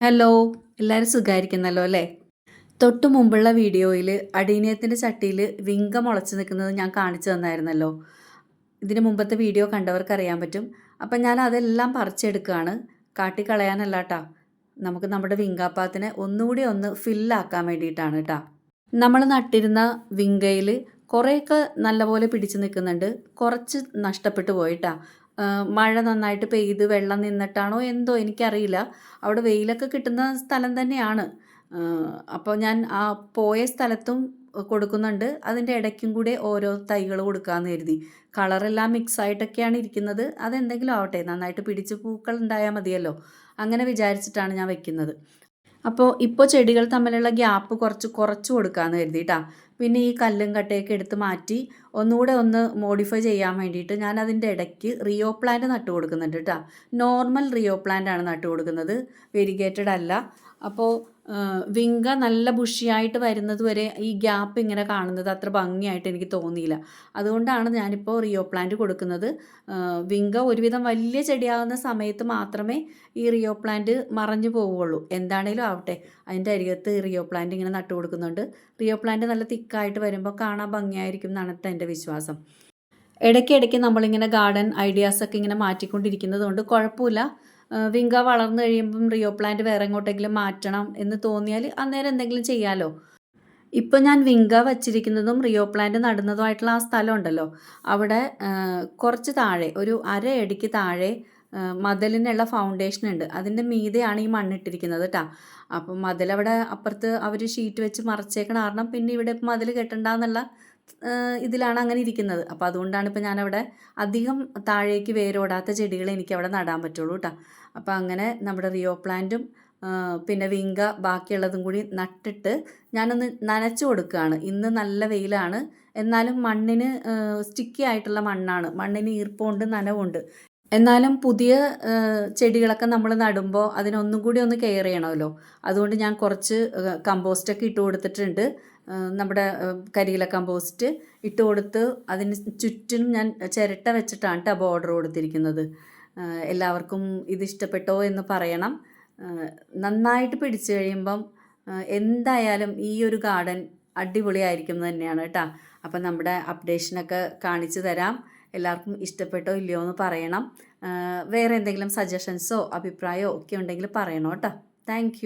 Hello എല്ലാവരും സുഖമായിരിക്കുന്നല്ലോ അല്ലേ? തൊട്ട് മുമ്പുള്ള വീഡിയോയിൽ അടീനയത്തിന്റെ ചട്ടിയിൽ വിങ്ക മുളച്ച് നിൽക്കുന്നത് ഞാൻ കാണിച്ചു തന്നായിരുന്നല്ലോ. ഇതിന് മുമ്പത്തെ വീഡിയോ കണ്ടവർക്ക് അറിയാൻ പറ്റും. അപ്പം ഞാൻ അതെല്ലാം പറിച്ചെടുക്കുകയാണ്. കാട്ടിക്കളയാനല്ല കേട്ടോ നമുക്ക് നമ്മുടെ വിങ്കാപ്പാത്തിനെ ഒന്നുകൂടി ഒന്ന് ഫില്ലാക്കാൻ വേണ്ടിയിട്ടാണ് കേട്ടോ നമ്മൾ നട്ടിരുന്ന വിങ്കയിൽ കുറേയൊക്കെ നല്ലപോലെ പിടിച്ചു നിൽക്കുന്നുണ്ട്. കുറച്ച് നഷ്ടപ്പെട്ടു പോയിട്ടാ മഴ നന്നായിട്ട് പെയ്ത് വെള്ളം നിന്നിട്ടാണോ എന്തോ എനിക്കറിയില്ല. അവിടെ വെയിലൊക്കെ കിട്ടുന്ന സ്ഥലം തന്നെയാണ്. അപ്പോൾ ഞാൻ ആ പോയ സ്ഥലത്തും കൊടുക്കുന്നുണ്ട്. അതിന്റെ ഇടയ്ക്കും കൂടെ ഓരോ തൈകൾ കൊടുക്കാമെന്ന് കരുതി. കളറെല്ലാം മിക്സ് ആയിട്ടൊക്കെയാണ് ഇരിക്കുന്നത്. അതെന്തെങ്കിലും ആവട്ടെ നന്നായിട്ട് പിടിച്ച് പൂക്കൾ ഉണ്ടായാൽ മതിയല്ലോ. അങ്ങനെ വിചാരിച്ചിട്ടാണ് ഞാൻ വെക്കുന്നത്. അപ്പോൾ ഇപ്പോൾ ചെടികൾ തമ്മിലുള്ള ഗ്യാപ്പ് കുറച്ച് കുറച്ച് കൊടുക്കാമെന്ന് കരുതിയിട്ടാ പിന്നെ ഈ കല്ലും കട്ടയൊക്കെ എടുത്ത് മാറ്റി ഒന്നുകൂടെ ഒന്ന് മോഡിഫൈ ചെയ്യാൻ വേണ്ടിയിട്ട് ഞാൻ അതിന്റെ ഇടയ്ക്ക് റിയോ പ്ലാന്റ് നട്ടു കൊടുക്കുന്നുണ്ട് കേട്ടോ നോർമൽ റിയോ പ്ലാന്റ് ആണ് നട്ടു കൊടുക്കുന്നത്. വെരിഗേറ്റഡ് അല്ല. അപ്പോൾ വിങ്ക നല്ല ബുഷിയായിട്ട് വരുന്നത് വരെ ഈ ഗ്യാപ്പ് ഇങ്ങനെ കാണുന്നത് അത്ര ഭംഗിയായിട്ട് എനിക്ക് തോന്നിയില്ല. അതുകൊണ്ടാണ് ഞാനിപ്പോൾ റിയോ പ്ലാന്റ് കൊടുക്കുന്നത്. വിങ്ക ഒരുവിധം വലിയ ചെടിയാകുന്ന സമയത്ത് മാത്രമേ ഈ റിയോ പ്ലാന്റ് മറഞ്ഞു പോവുകയുള്ളൂ. എന്താണേലും ആവട്ടെ. അതിന്റെ അരികത്ത് റിയോ പ്ലാന്റ് ഇങ്ങനെ നട്ടു കൊടുക്കുന്നുണ്ട്. റിയോ പ്ലാന്റ് നല്ല തിക്കായിട്ട് വരുമ്പോൾ കാണാൻ ഭംഗിയായിരിക്കും എന്നാണ് എന്റെ വിശ്വാസം. ഇടയ്ക്കിടയ്ക്ക് നമ്മളിങ്ങനെ ഗാർഡൻ ഐഡിയാസൊക്കെ ഇങ്ങനെ മാറ്റിക്കൊണ്ടിരിക്കുന്നത് കൊണ്ട് കുഴപ്പമില്ല വിങ്ക വളർന്നു കഴിയുമ്പം റിയോ പ്ലാന്റ് വേറെ എങ്ങോട്ടെങ്കിലും മാറ്റണം എന്ന് തോന്നിയാൽ അന്നേരം എന്തെങ്കിലും ചെയ്യാമല്ലോ ഇപ്പം ഞാൻ വിങ്ക വച്ചിരിക്കുന്നതും റിയോ പ്ലാന്റ് നടുന്നതുമായിട്ടുള്ള ആ സ്ഥലം ഉണ്ടല്ലോ. അവിടെ കുറച്ച് താഴെ ഒരു അര അടിക്ക് താഴെ മതിലിനുള്ള ഫൗണ്ടേഷൻ ഉണ്ട്. അതിന്റെ മീതെയാണ് ഈ മണ്ണിട്ടിരിക്കുന്നത് കേട്ടോ അപ്പം മതിലവിടെ അപ്പുറത്ത് അവർ ഷീറ്റ് വെച്ച് മറച്ചേക്കണ കാരണം പിന്നെ ഇവിടെ മതിൽ കെട്ടണ്ടെന്നുള്ള ഇതിലാണ് അങ്ങനെ ഇരിക്കുന്നത്. അപ്പോൾ അതുകൊണ്ടാണ് ഇപ്പോൾ ഞാനവിടെ അധികം താഴേക്ക് വേരോടാത്ത ചെടികൾ എനിക്ക് അവിടെ നടാൻ പറ്റുള്ളൂ കേട്ടോ അപ്പോൾ അങ്ങനെ നമ്മുടെ റിയോ പ്ലാന്റും പിന്നെ വിങ്ക ബാക്കിയുള്ളതും കൂടി നട്ടിട്ട് ഞാനൊന്ന് നനച്ചു കൊടുക്കുകയാണ്. ഇന്ന് നല്ല വെയിലാണ്. എന്നാലും മണ്ണിന് സ്റ്റിക്കി ആയിട്ടുള്ള മണ്ണാണ്. മണ്ണിന് ഈർപ്പമുണ്ട് നനവുണ്ട്. എന്നാലും പുതിയ ചെടികളൊക്കെ നമ്മൾ നടുമ്പോൾ അതിനൊന്നും കൂടി ഒന്ന് കെയർ ചെയ്യണമല്ലോ. അതുകൊണ്ട് ഞാൻ കുറച്ച് കമ്പോസ്റ്റൊക്കെ ഇട്ട് കൊടുത്തിട്ടുണ്ട്. നമ്മുടെ കരിയില കമ്പോസ്റ്റ് ഇട്ട് കൊടുത്ത് അതിന് ചുറ്റിനും ഞാൻ ചിരട്ട വെച്ചിട്ടാണ് കേട്ടോ ബോർഡർ കൊടുത്തിരിക്കുന്നത്. എല്ലാവർക്കും ഇത് ഇഷ്ടപ്പെട്ടോ എന്ന് പറയണം. നന്നായിട്ട് പിടിച്ചു കഴിയുമ്പം എന്തായാലും ഈ ഒരു ഗാർഡൻ അടിപൊളിയായിരിക്കും തന്നെയാണ് കേട്ടോ. അപ്പം നമ്മുടെ അപ്ഡേഷനൊക്കെ കാണിച്ചു തരാം. എല്ലാവർക്കും ഇഷ്ടപ്പെട്ടോ ഇല്ലയോ എന്ന് പറയണം. വേറെ എന്തെങ്കിലും സജഷൻസോ അഭിപ്രായമോ ഒക്കെ ഉണ്ടെങ്കിൽ പറയണം കേട്ടോ. താങ്ക്